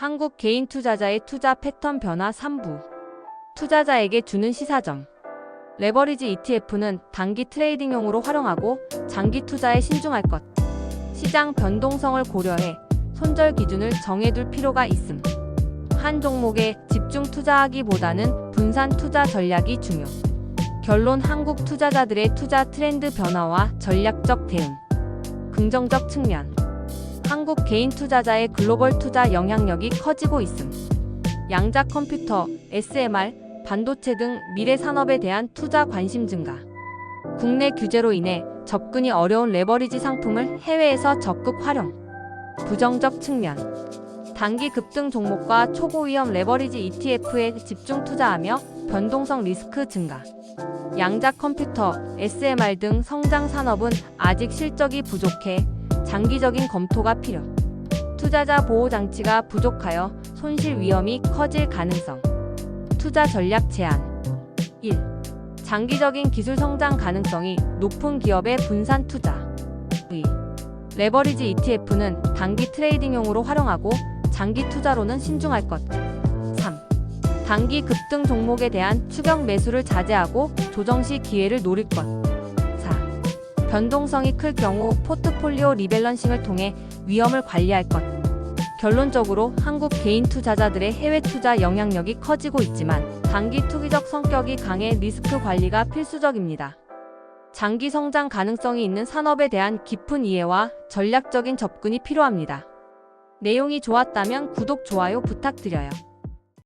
한국 개인 투자자의 투자 패턴 변화 3부. 투자자에게 주는 시사점. 레버리지 ETF는 단기 트레이딩용으로 활용하고 장기 투자에 신중할 것. 시장 변동성을 고려해 손절 기준을 정해둘 필요가 있음. 한 종목에 집중 투자하기보다는 분산 투자 전략이 중요. 결론 한국 투자자들의 투자 트렌드 변화와 전략적 대응. 긍정적 측면. 한국 개인 투자자의 글로벌 투자 영향력이 커지고 있음. 양자 컴퓨터, SMR, 반도체 등 미래 산업에 대한 투자 관심 증가. 국내 규제로 인해 접근이 어려운 레버리지 상품을 해외에서 적극 활용. 부정적 측면. 단기 급등 종목과 초고 위험 레버리지 ETF에 집중 투자하며 변동성 리스크 증가. 양자 컴퓨터, SMR 등 성장 산업은 아직 실적이 부족해 장기적인 검토가 필요. 투자자 보호 장치가 부족하여 손실 위험이 커질 가능성. 투자 전략 제한. 1. 장기적인 기술 성장 가능성이 높은 기업의 분산 투자. 2. 레버리지 ETF는 단기 트레이딩용으로 활용하고 장기 투자로는 신중할 것. 3. 단기 급등 종목에 대한 추격 매수를 자제하고 조정 시 기회를 노릴 것. 4. 변동성이 클 경우 포트폴리오 리밸런싱을 통해 위험을 관리할 것. 결론적으로 한국 개인 투자자들의 해외 투자 영향력이 커지고 있지만 단기 투기적 성격이 강해 리스크 관리가 필수적입니다. 장기 성장 가능성이 있는 산업에 대한 깊은 이해와 전략적인 접근이 필요합니다. 내용이 좋았다면 구독, 좋아요 부탁드려요.